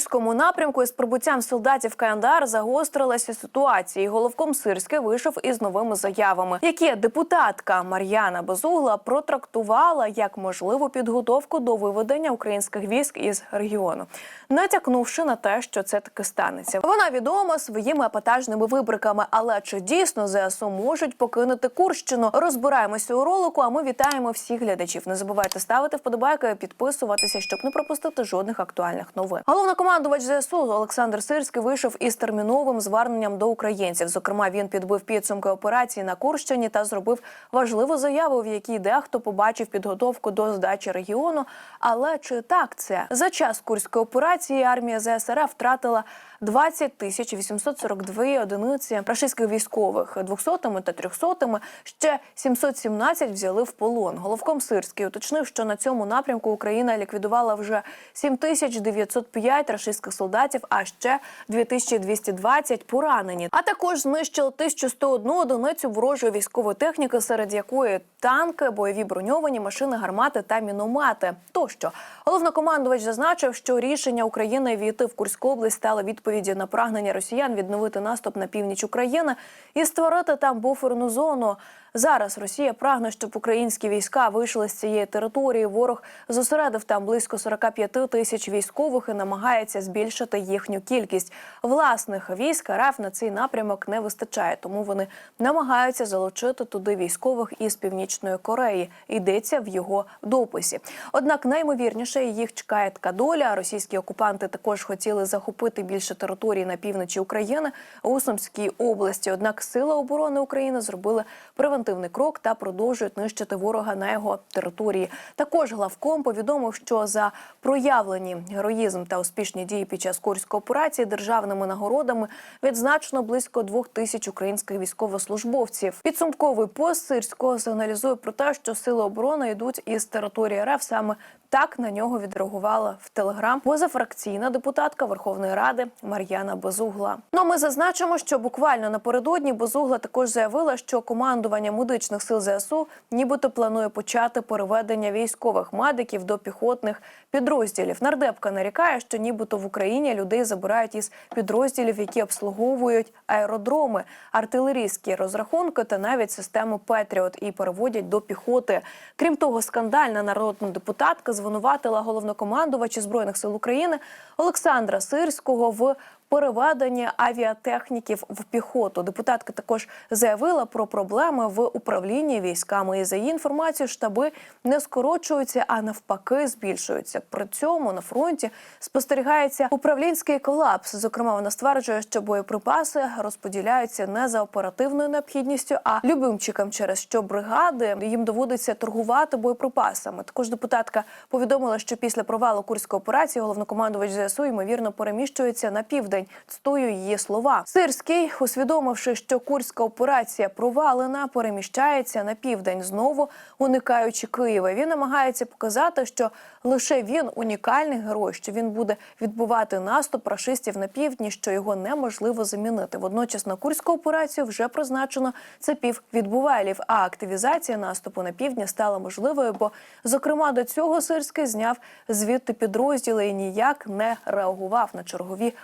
Курському напрямку із прибуттям солдатів КНДР загострилася ситуація. Головком Сирське вийшов із новими заявами, які депутатка Мар'яна Безугла протрактувала як можливу підготовку до виведення українських військ із регіону, натякнувши на те, що це таки станеться. Вона відома своїми епатажними вибриками. Але чи дійсно ЗСУ можуть покинути Курщину? Розбираємося у ролику. А ми вітаємо всіх глядачів. Не забувайте ставити вподобайки, підписуватися, щоб не пропустити жодних актуальних новин. Головнокомандувач ЗСУ Олександр Сирський вийшов із терміновим зверненням до українців. Зокрема, він підбив підсумки операції на Курщині та зробив важливу заяву, в якій дехто побачив підготовку до здачі регіону. Але чи так це за час курської операції армія ЗСРФ втратила 20 тисяч 842 одиниці рашистських військових 200-ми та 300-ми. Ще 717 взяли в полон. Головком Сирський уточнив, що на цьому напрямку Україна ліквідувала вже 7905 рашистських солдатів, а ще 2220 поранені. А також знищили 1101 одиницю ворожої військової техніки, серед якої танки, бойові броньовані машини, гармати та міномети. Тощо головнокомандувач зазначив, що рішення України війти в Курську область стало відповіді на прагнення росіян відновити наступ на північ України і створити там буферну зону. Зараз Росія прагне, щоб українські війська вийшли з цієї території. Ворог зосередив там близько 45 тисяч військових і намагається збільшити їхню кількість. Власних військ РФ на цей напрямок не вистачає, тому вони намагаються залучити туди військових із північної Кореї. Йдеться в його дописі. Однак наймовірніше їх чекає така доля. Російські окупанти також хотіли захопити більше територій на півночі України у Сумській області. Однак сили оборони України зробили превентивний крок та продовжують нищити ворога на його території. Також главком повідомив, що за проявлені героїзм та успішні дії під час курської операції державними нагородами відзначено близько двох тисяч українських військовослужбовців. Підсумковий пост сирського сигналізує про те, що сили оборони йдуть із території РФ саме. Так на нього відреагувала в телеграм позафракційна депутатка Верховної Ради Мар'яна Безугла. Ну ми зазначимо, що буквально напередодні Безугла також заявила, що командування медичних сил ЗСУ нібито планує почати переведення військових медиків до піхотних підрозділів. Нардепка нарікає, що нібито в Україні людей забирають із підрозділів, які обслуговують аеродроми, артилерійські розрахунки та навіть систему Петріот і переводять до піхоти. Крім того, скандальна народна депутатка звинуватила головнокомандувача збройних сил України Олександра Сирського в переведенні авіатехніків в піхоту. Депутатка також заявила про проблеми в управлінні військами. І за її інформацією, штаби не скорочуються, а навпаки, збільшуються. При цьому на фронті спостерігається управлінський колапс. Зокрема, вона стверджує, що боєприпаси розподіляються не за оперативною необхідністю, а любимчикам, через що бригади їм доводиться торгувати боєприпасами. Також депутатка повідомила, що після провалу курської операції головнокомандувач ЗСУ ймовірно переміщується на південь. Цитую її слова. Сирський, усвідомивши, що курська операція провалена, переміщається на південь, знову уникаючи Києва. Він намагається показати, що лише він унікальний герой, що він буде відбувати наступ рашистів на півдні, що його неможливо замінити. Водночас на курську операцію вже призначено це пів відбувайлів. А активізація наступу на півдні стала можливою, бо зокрема до цього Сирський зняв звідти підрозділи і ніяк не реагував на чергові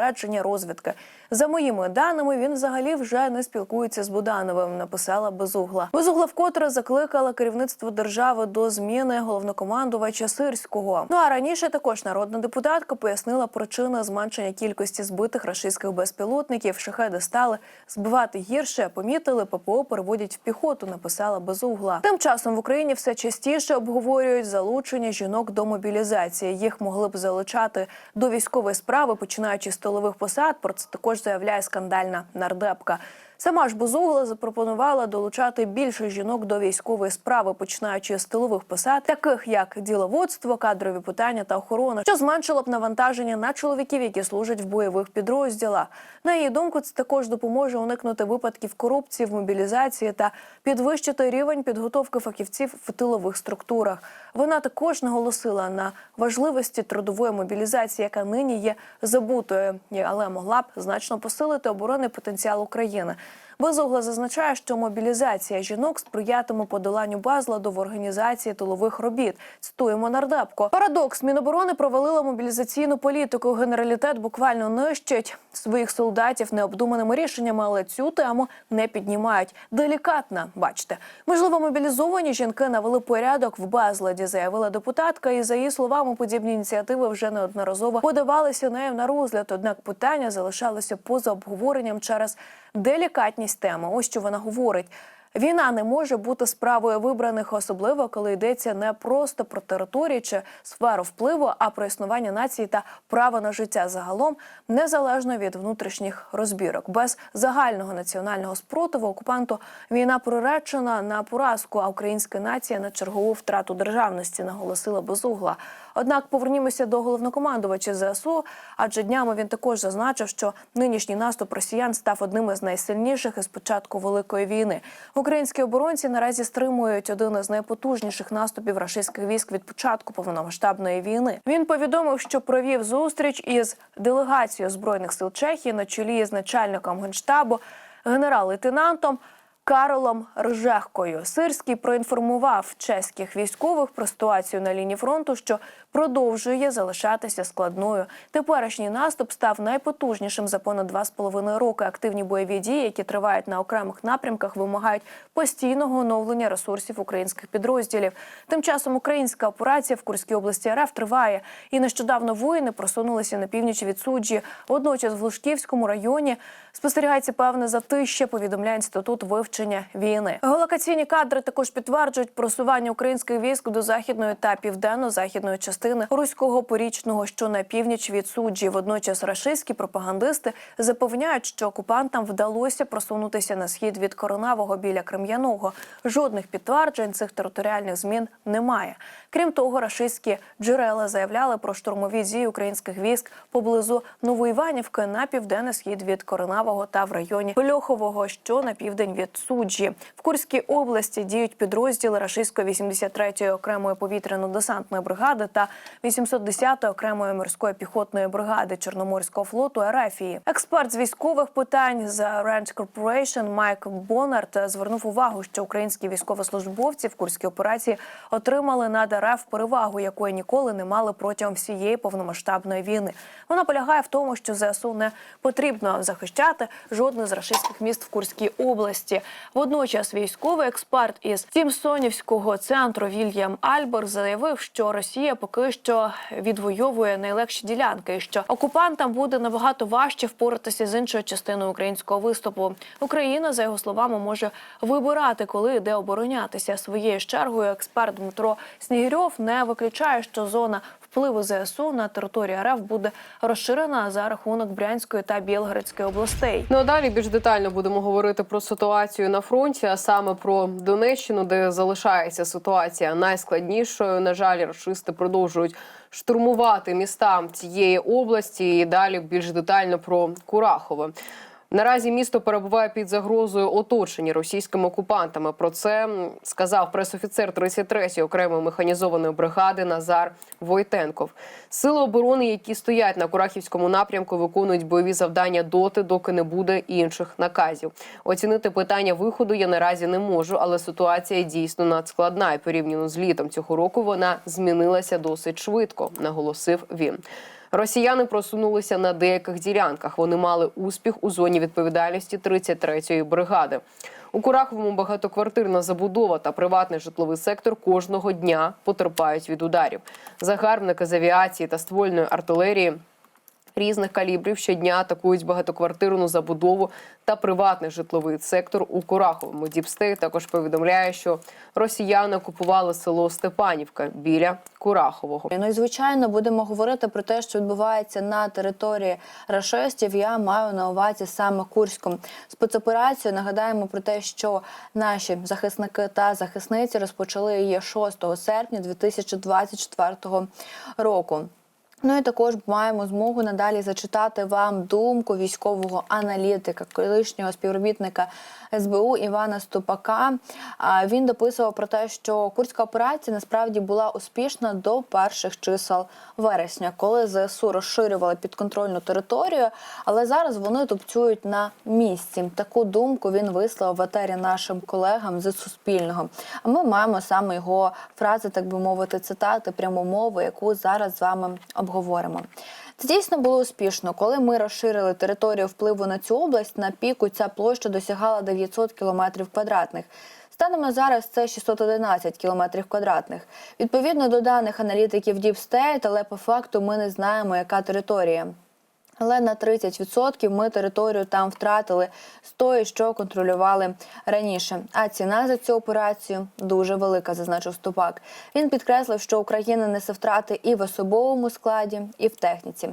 попередження розвідки. За моїми даними, він взагалі вже не спілкується з Будановим. Написала Безугла. Безугла вкотре закликала керівництво держави до зміни головнокомандувача Сирського. Ну а раніше також народна депутатка пояснила причини зменшення кількості збитих рашистських безпілотників. Шахеди стали збивати гірше. Помітили, ППО переводять в піхоту. Написала Безугла. Тим часом в Україні все частіше обговорюють залучення жінок до мобілізації. Їх могли б залучати до військової справи, починаючи з столових посад. Про це також заявляє скандальна нардепка. Сама ж Бузугла запропонувала долучати більше жінок до військової справи, починаючи з тилових посад, таких як діловодство, кадрові питання та охорона, що зменшило б навантаження на чоловіків, які служать в бойових підрозділах. На її думку, це також допоможе уникнути випадків корупції в мобілізації та підвищити рівень підготовки фахівців в тилових структурах. Вона також наголосила на важливості трудової мобілізації, яка нині є забутою, але могла б значно посилити оборонний потенціал України. Безугла зазначає, що мобілізація жінок сприятиме подоланню безладу в організації тилових робіт. Цитуємо нардепко. Парадокс Міноборони провалила мобілізаційну політику. Генералітет буквально нищить своїх солдатів необдуманими рішеннями, але цю тему не піднімають. Делікатна, бачите, можливо, мобілізовані жінки навели порядок в безладі, заявила депутатка. І за її словами, подібні ініціативи вже неодноразово подавалися нею на розгляд. Однак питання залишалося поза обговоренням через делікатність теми. Ось що вона говорить. Війна не може бути справою вибраних, особливо коли йдеться не просто про території чи сферу впливу, а про існування нації та право на життя загалом, незалежно від внутрішніх розбірок. Без загального національного спротиву окупанту війна приречена на поразку, а українська нація на чергову втрату державності, наголосила безугла. Однак повернімося до головнокомандувача ЗСУ, адже днями він також зазначив, що нинішній наступ росіян став одним із найсильніших із початку великої війни. Українські оборонці наразі стримують один із найпотужніших наступів рашистських військ від початку повномасштабної війни. Він повідомив, що провів зустріч із делегацією збройних сил Чехії на чолі з начальником генштабу генерал-лейтенантом. Каролом Ржехкою Сирський проінформував чеських військових про ситуацію на лінії фронту, що продовжує залишатися складною. Теперішній наступ став найпотужнішим за понад два з половиною роки. Активні бойові дії, які тривають на окремих напрямках, вимагають постійного оновлення ресурсів українських підрозділів. Тим часом українська операція в Курській області РФ триває, і нещодавно воїни просунулися на північ від суджі. Водночас в Лужківському районі спостерігається певне затище. Повідомляє інститут вивчення війни. Геолокаційні кадри також підтверджують просування українських військ до західної та південно-західної частини руського порічного, що на північ від суджі. Водночас рашистські пропагандисти запевняють, що окупантам вдалося просунутися на схід від Коронавого біля Крем'яного. Жодних підтверджень цих територіальних змін немає. Крім того, рашистські джерела заявляли про штурмові дії українських військ поблизу Новоіванівки на південний схід від Коронавого та в районі Льохового, що на південь від суджі. В Курській області діють підрозділи рашистської 83-ї окремої повітряно-десантної бригади та 810-ї окремої морської піхотної бригади Чорноморського флоту Ерефії. Експерт з військових питань з Ranch Corporation Майк Бонард звернув увагу, що українські військовослужбовці в курській операції отримали над РФ перевагу, якої ніколи не мали протягом всієї повномасштабної війни. Вона полягає в тому, що ЗСУ не потрібно захищати жодне з рашистських міст в Курській області. Водночас військовий експерт із Тімсонівського центру Вільям Альбер заявив, що Росія поки що відвоює найлегші ділянки, і що окупантам буде набагато важче впоратися з іншою частиною українського виступу. Україна, за його словами, може вибирати, коли йде оборонятися. Своєю чергою експерт Дмитро Снігирьов не виключає, що зона впливу ЗСУ на територію РФ буде розширена за рахунок Брянської та Білгородської областей. Ну а далі більш детально будемо говорити про ситуацію на фронті, а саме про Донеччину, де залишається ситуація найскладнішою. На жаль, рашисти продовжують штурмувати міста цієї області. І далі більш детально про Курахове. Наразі місто перебуває під загрозою оточення російськими окупантами. Про це сказав пресофіцер 33-ї окремої механізованої бригади Назар Войтенков. Сили оборони, які стоять на Курахівському напрямку, виконують бойові завдання доти, доки не буде інших наказів. Оцінити питання виходу я наразі не можу, але ситуація дійсно надскладна. І порівняно з літом цього року вона змінилася досить швидко, наголосив він. Росіяни просунулися на деяких ділянках. Вони мали успіх у зоні відповідальності 33-ї бригади. У Кураховому багатоквартирна забудова та приватний житловий сектор кожного дня потерпають від ударів. Загарбники з авіації та ствольної артилерії різних калібрів щодня атакують багатоквартирну забудову та приватний житловий сектор у Кураховому. Діпстей також повідомляє, що росіяни окупували село Степанівка біля Курахового. Ну і звичайно будемо говорити про те, що відбувається на території рашистів. Я маю на увазі саме Курську спецоперацію. Нагадаємо про те, що наші захисники та захисниці розпочали її 6 серпня 2024 року. Ну і також маємо змогу надалі зачитати вам думку військового аналітика, колишнього співробітника СБУ Івана Ступака. Він дописував про те, що курська операція насправді була успішна до перших чисел вересня, коли ЗСУ розширювали підконтрольну територію, але зараз вони тупцюють на місці. Таку думку він висловив в етері нашим колегам з Суспільного. А ми маємо саме його фрази, так би мовити, цитати, пряму мову, яку зараз з вами обговоримо. Це дійсно було успішно. Коли ми розширили територію впливу на цю область, на піку ця площа досягала 900 км квадратних. Станом на зараз це 611 кілометрів квадратних. Відповідно до даних аналітиків Deep State, але по факту ми не знаємо, яка територія. Але на 30% ми територію там втратили з тої, що контролювали раніше. А ціна за цю операцію дуже велика, зазначив Ступак. Він підкреслив, що Україна несе втрати і в особовому складі, і в техніці.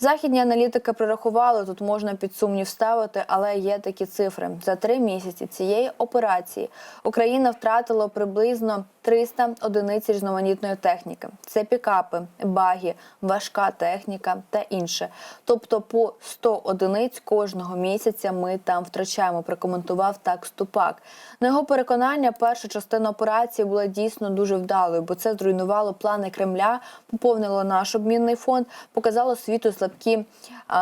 Західні аналітики прорахували, тут можна під сумнів ставити, але є такі цифри. За три місяці цієї операції Україна втратила приблизно 300 одиниць різноманітної техніки. Це пікапи, баги, важка техніка та інше. Тобто по 100 одиниць кожного місяця ми там втрачаємо. Прокоментував так Ступак. На його переконання, перша частина операції була дійсно дуже вдалою, бо це зруйнувало плани Кремля, поповнило наш обмінний фонд, показало світу слабкі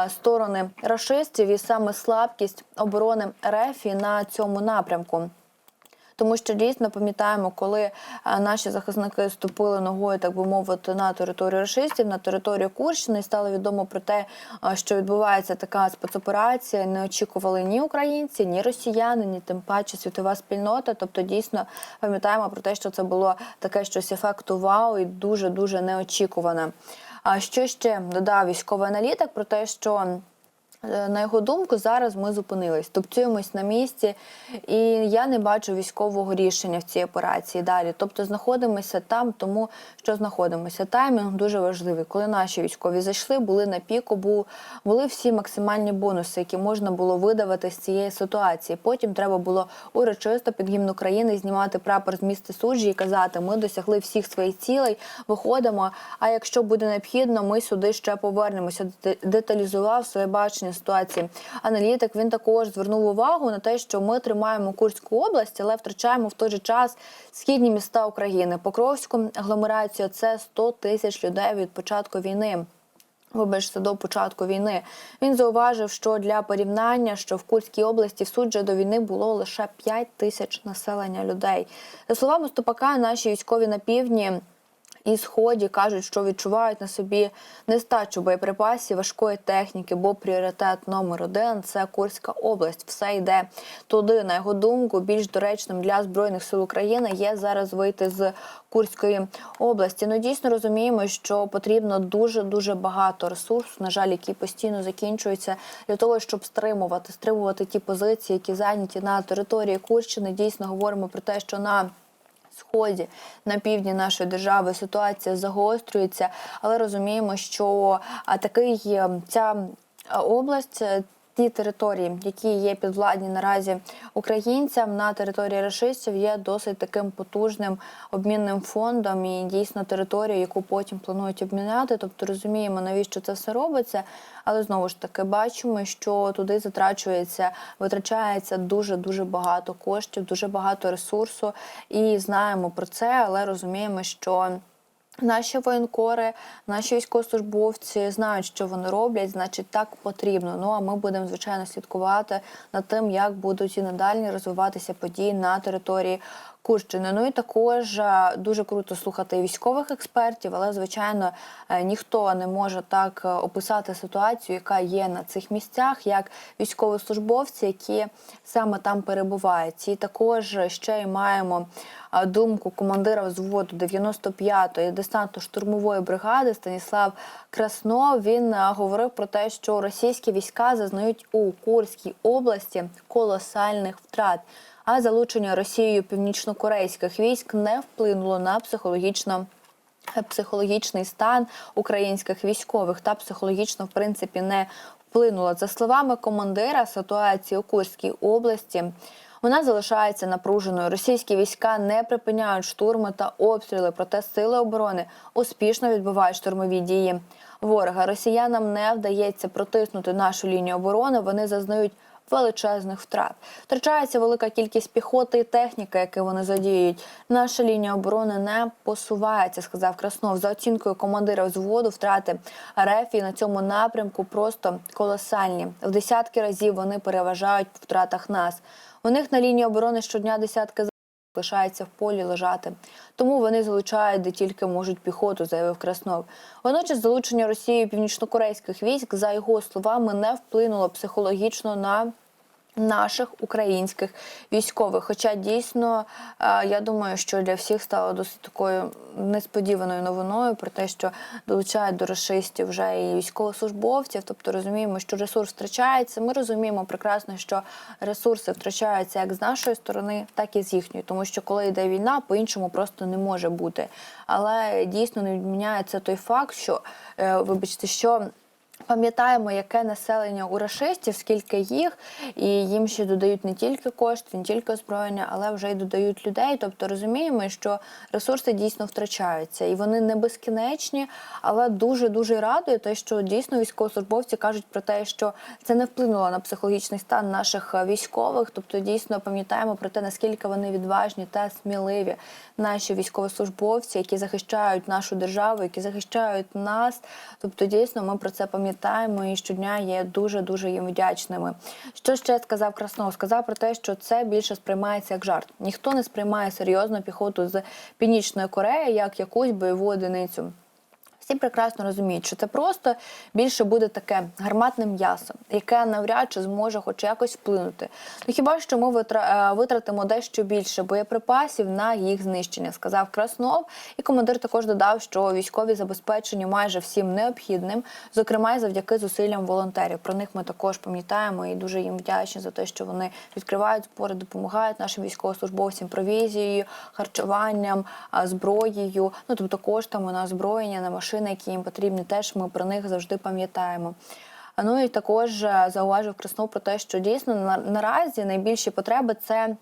сторони рашистів і саме слабкість оборони РФ на цьому напрямку. Тому що дійсно пам'ятаємо, коли наші захисники ступили ногою, так би мовити, на територію рашистів, на територію Курщини, і стало відомо про те, що відбувається така спецоперація. Не очікували ні українці, ні росіяни, ні тим паче світова спільнота. Тобто, дійсно пам'ятаємо про те, що це було таке щось ефекту вау і дуже дуже неочікуване. А що ще додав військовий аналітик про те, що на його думку, зараз ми зупинились, тупцюємось на місці, і я не бачу військового рішення в цій операції далі. Тобто знаходимося там, тому що знаходимося. Таймінг дуже важливий. Коли наші військові зайшли, були на піку, були всі максимальні бонуси, які можна було видавати з цієї ситуації. Потім треба було урочисто під гімн України знімати прапор з міста суджі і казати, ми досягли всіх своїх цілей, виходимо. А якщо буде необхідно, ми сюди ще повернемося. Деталізував своє бачення ситуації. Аналітик він також звернув увагу на те, що ми тримаємо Курську область, але втрачаємо в той же час східні міста України. Покровську агломерацію це 100 тисяч людей від початку війни. Вибачте, до початку війни він зауважив, що для порівняння, що в Курській області в до війни було лише 5 тисяч населення людей. За словами Ступака, наші військові на півдні і сході кажуть, що відчувають на собі нестачу боєприпасів, важкої техніки, бо пріоритет номер один це Курська область. Все йде туди. На його думку, більш доречним для збройних сил України є зараз вийти з Курської області. Ну дійсно розуміємо, що потрібно дуже дуже багато ресурсу, на жаль, які постійно закінчуються для того, щоб стримувати, стримувати ті позиції, які зайняті на території Курщини. Дійсно говоримо про те, що на сході на півдні нашої держави ситуація загострюється, але розуміємо, що такий е, ця е, область. Ті території, які є підвладні наразі українцям на території рашистів, є досить таким потужним обмінним фондом і дійсно територію, яку потім планують обміняти. Тобто розуміємо, навіщо це все робиться. Але знову ж таки бачимо, що туди затрачується, витрачається дуже дуже багато коштів, дуже багато ресурсу, і знаємо про це, але розуміємо, що. Наші воєнкори, наші військовослужбовці знають, що вони роблять, значить так потрібно. Ну а ми будемо звичайно слідкувати над тим, як будуть і надалі розвиватися події на території Курщини. Ну і також е, дуже круто слухати військових експертів, але звичайно е, ніхто не може так е, описати ситуацію, яка є на цих місцях, як військовослужбовці, які саме там перебувають. І також ще й маємо думку командира взводу 95-ї десантно-штурмової бригади Станіслав Краснов. Він говорив про те, що російські війська зазнають у Курській області колосальних втрат. А залучення Росією північно-корейських військ не вплинуло на психологічно психологічний стан українських військових та психологічно, в принципі, не вплинула. За словами командира, ситуація у Курській області. Вона залишається напруженою. Російські війська не припиняють штурми та обстріли, проте сили оборони успішно відбивають штурмові дії. ворога. Росіянам не вдається протиснути нашу лінію оборони. Вони зазнають величезних втрат. Втрачається велика кількість піхоти і техніки, які вони задіють. Наша лінія оборони не посувається, сказав Краснов. За оцінкою командира взводу, втрати рефі на цьому напрямку просто колосальні. В десятки разів вони переважають в втратах нас. У них на лінії оборони щодня десятки лишається в полі лежати. Тому вони залучають де тільки можуть піхоту, заявив Краснов. Водночас залучення Росією північнокорейських військ, за його словами, не вплинуло психологічно на. Наших українських військових, хоча дійсно е, я думаю, що для всіх стало досить такою несподіваною новиною про те, що долучають до рашистів вже і військовослужбовців. Тобто розуміємо, що ресурс втрачається. Ми розуміємо прекрасно, що ресурси втрачаються як з нашої сторони, так і з їхньої, тому що коли йде війна, по-іншому просто не може бути. Але дійсно не відміняється той факт, що е, вибачте, що. Пам'ятаємо, яке населення у рашистів, скільки їх, і їм ще додають не тільки кошти, не тільки озброєння, але вже й додають людей. Тобто розуміємо, що ресурси дійсно втрачаються, і вони не безкінечні, але дуже дуже радує те, що дійсно військовослужбовці кажуть про те, що це не вплинуло на психологічний стан наших е, військових. Тобто, дійсно пам'ятаємо про те, наскільки вони відважні та сміливі, наші військовослужбовці, які захищають нашу державу, які захищають нас. Тобто, дійсно, ми про це пам'ятаємо і щодня є дуже дуже їм вдячними. Що ще сказав Краснов? Сказав про те, що це більше сприймається як жарт. Ніхто не сприймає серйозно піхоту з Північної Кореї як якусь бойову одиницю. Всі прекрасно розуміють, що це просто більше буде таке гарматне м'ясо, яке навряд чи зможе хоч якось вплинути. Ну хіба що ми е, витратимо дещо більше боєприпасів на їх знищення, сказав Краснов. І командир також додав, що військові забезпечені майже всім необхідним, зокрема й завдяки зусиллям волонтерів. Про них ми також пам'ятаємо і дуже їм вдячні за те, що вони відкривають збори, допомагають нашим військовослужбовцям провізією, харчуванням, зброєю, ну тобто коштами на озброєння, на машини, які їм потрібні. Теж ми про них завжди пам'ятаємо. Ну і також е, зауважив Краснов про те, що дійсно на- наразі найбільші потреби це.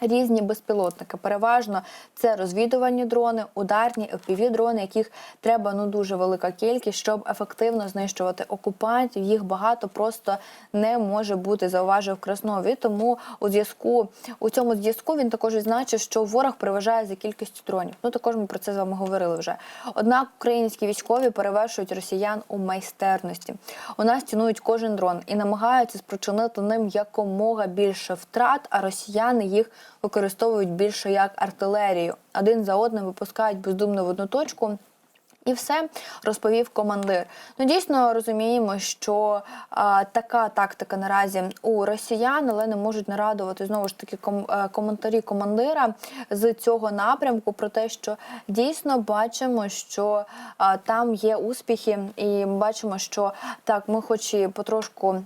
Різні безпілотники, переважно це розвідувальні дрони, ударні fpv дрони, яких треба ну дуже велика кількість, щоб ефективно знищувати окупантів. Їх багато просто не може бути, зауважив Краснові. Тому у зв'язку у цьому зв'язку він також відзначив, що ворог переважає за кількістю дронів. Ну також ми про це з вами говорили вже. Однак українські військові перевершують росіян у майстерності. У нас цінують кожен дрон і намагаються спричинити ним якомога більше втрат, а росіяни їх використовують більше як артилерію. Один за одним випускають бездумно в одну точку. І все розповів командир. Ну дійсно розуміємо, що а, така тактика наразі у росіян, але не можуть нарадувати знову ж таки ком, е, коментарі командира з цього напрямку про те, що дійсно бачимо, що а, там є успіхи, і бачимо, що так, ми хоч і потрошку.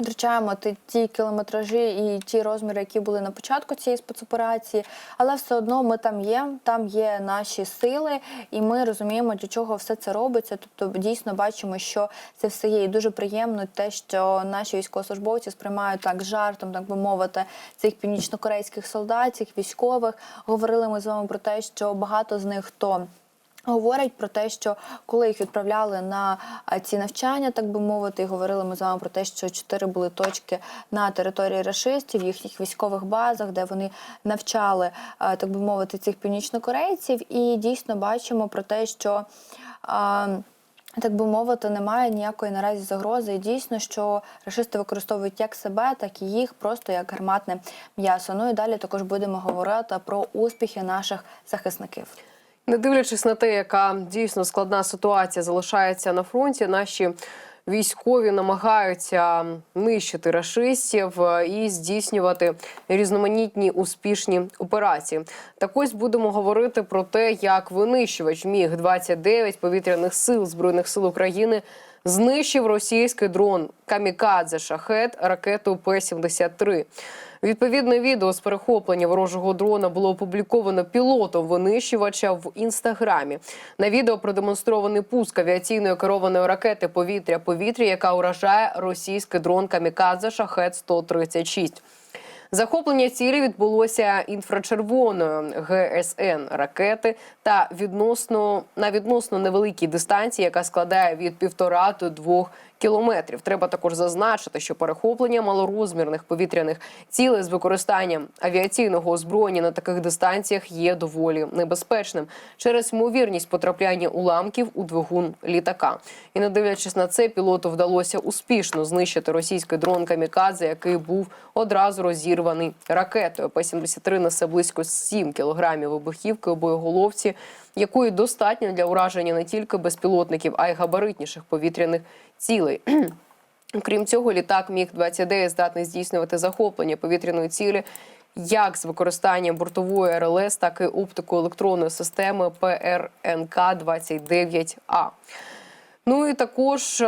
Втрачаємо ті, кілометражі і ті розміри, які були на початку цієї спецоперації, але все одно ми там є, там є наші сили, і ми розуміємо, для чого все це робиться. Тобто дійсно бачимо, що це все є. І дуже приємно те, що наші військовослужбовці сприймають так жартом, так би мовити, цих північнокорейських солдатів, військових. Говорили ми з вами про те, що багато з них хто. Говорять про те, що коли їх відправляли на ці навчання, так би мовити, і говорили ми з вами про те, що чотири були точки на території рашистів, їхніх військових базах, де вони навчали, так би мовити, цих північнокорейців. І дійсно бачимо про те, що. так би мовити, немає ніякої наразі загрози. І дійсно, що рашисти використовують як себе, так і їх просто як гарматне м'ясо. Ну і далі також будемо говорити про успіхи наших захисників. Не дивлячись на те, яка дійсно складна ситуація залишається на фронті, наші військові намагаються нищити рашистів е, і здійснювати різноманітні успішні операції. Так ось будемо говорити про те, як винищувач міг 29 повітряних сил збройних сил України знищив російський дрон Камікадзе Шахет ракету П-73. Відповідне відео з перехоплення ворожого дрона було опубліковано пілотом винищувача в інстаграмі. На відео продемонстрований пуск авіаційної керованої ракети повітря-повітря, яка уражає російський дрон Камікадзе Шахет 136 Захоплення цілі відбулося інфрачервоною. ГСН ракети та відносно на відносно невеликій дистанції, яка складає від півтора до двох кілометрів. Треба також зазначити, що перехоплення малорозмірних повітряних цілей з використанням авіаційного озброєння на таких дистанціях є доволі небезпечним через ймовірність потрапляння уламків у двигун літака. І не дивлячись на це, пілоту вдалося успішно знищити російський дрон Камікадзе, який був одразу розірваний ракетою. П-73 несе близько 7 кілограмів вибухівки у боєголовці, якої достатньо для ураження не тільки безпілотників, а й габаритніших повітряних цілей. Крім цього, літак Міг 29 здатний здійснювати захоплення повітряної цілі як з використанням бортової РЛС, так і оптико-електронної системи ПРНК 29 А. Ну і також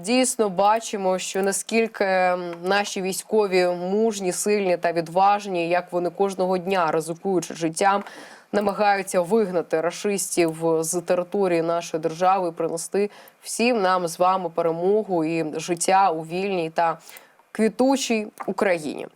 дійсно бачимо, що наскільки наші військові мужні, сильні та відважні, як вони кожного дня ризикуючи життям, намагаються вигнати рашистів з території нашої держави і принести всім нам з вами перемогу і життя у вільній та квітучій Україні.